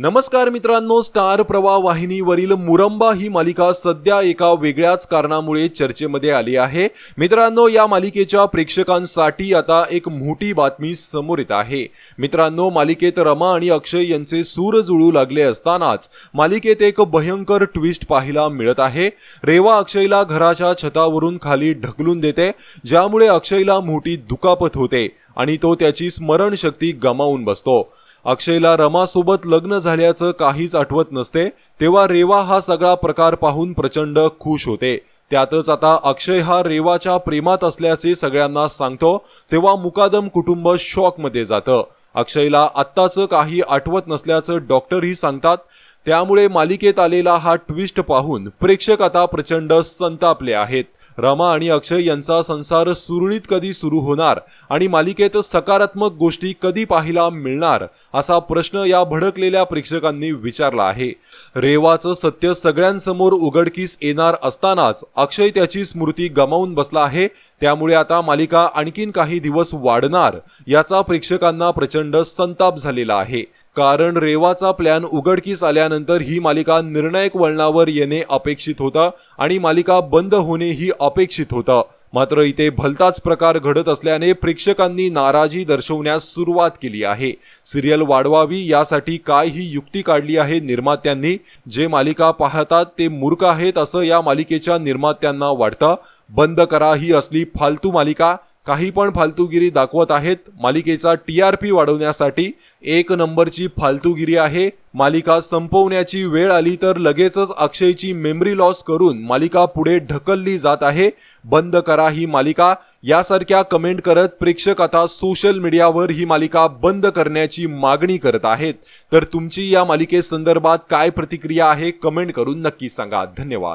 नमस्कार मित्रांनो स्टार प्रवाह वाहिनीवरील मुरंबा ही मालिका सध्या एका वेगळ्याच कारणामुळे चर्चेमध्ये आली आहे. मित्रांनो या मालिकेच्या प्रेक्षकांसाठी आता एक मोठी बातमी समोर येत आहे. मित्रांनो मालिकेत रमा आणि अक्षय यांचे सूर जुळू लागले असतानाच मालिकेत एक भयंकर ट्विस्ट पाहायला मिळत आहे. रेवा अक्षयला घराच्या छतावरून खाली ढकलून देते ज्यामुळे अक्षयला मोठी दुखापत होते आणि तो त्याची स्मरणशक्ती गमावून बसतो. अक्षयला रमासोबत लग्न झाल्याचं काहीच आठवत नसते तेव्हा रेवा हा सगळा प्रकार पाहून प्रचंड खुश होते. त्यातच आता अक्षय हा रेवाच्या प्रेमात असल्याचे सगळ्यांना सांगतो तेव्हा मुकादम कुटुंब शॉकमध्ये जातं. अक्षयला आत्ताचं काही आठवत नसल्याचं डॉक्टरही सांगतात त्यामुळे मालिकेत आलेला हा ट्विस्ट पाहून प्रेक्षक आता प्रचंड संतापले आहेत. रमा आणि अक्षय यांचा संसार सुरळीत कधी सुरू होणार आणि मालिकेत सकारात्मक गोष्टी कधी पाहायला मिळणार असा प्रश्न या भडकलेल्या प्रेक्षकांनी विचारला आहे. रेवाचं सत्य सगळ्यांसमोर उघडकीस येणार असतानाच अक्षय त्याची स्मृती गमावून बसला आहे. त्यामुळे आता मालिका आणखीन काही दिवस वाढणार याचा प्रेक्षकांना प्रचंड संताप झालेला आहे. कारण रेवाचा प्लॅन उघडकीस आल्यानंतर ही मालिका निर्णायक वळणावर येणे अपेक्षित होतं आणि मालिका बंद होणे ही अपेक्षित होतं. मात्र इथे भलताच प्रकार घडत असल्याने प्रेक्षकांनी नाराजी दर्शवण्यास सुरुवात केली आहे. सिरियल वाढवावी यासाठी काय ही युक्ती काढली आहे निर्मात्यांनी. जे मालिका पाहतात ते मूर्ख आहेत असं या मालिकेच्या निर्मात्यांना वाटतं. बंद करा ही असली फालतू मालिका. काही पण फालतूगिरी दाखवत आहेत मालिकेचा टी आर पी वाढवण्यासाठी एक नंबरची फालतूगिरी आहे. मालिका संपवण्याची वेळ आली तर लगेचच अक्षयची मेमरी लॉस करून मालिका पुढे ढकलली जात आहे. बंद करा ही मालिका. यासारख्या कमेंट करत प्रेक्षक आता सोशल मीडियावर ही मालिका बंद करण्याची मागणी करत आहेत. तर तुमची या मालिकेसंदर्भात काय प्रतिक्रिया आहे कमेंट करून नक्की सांगा. धन्यवाद.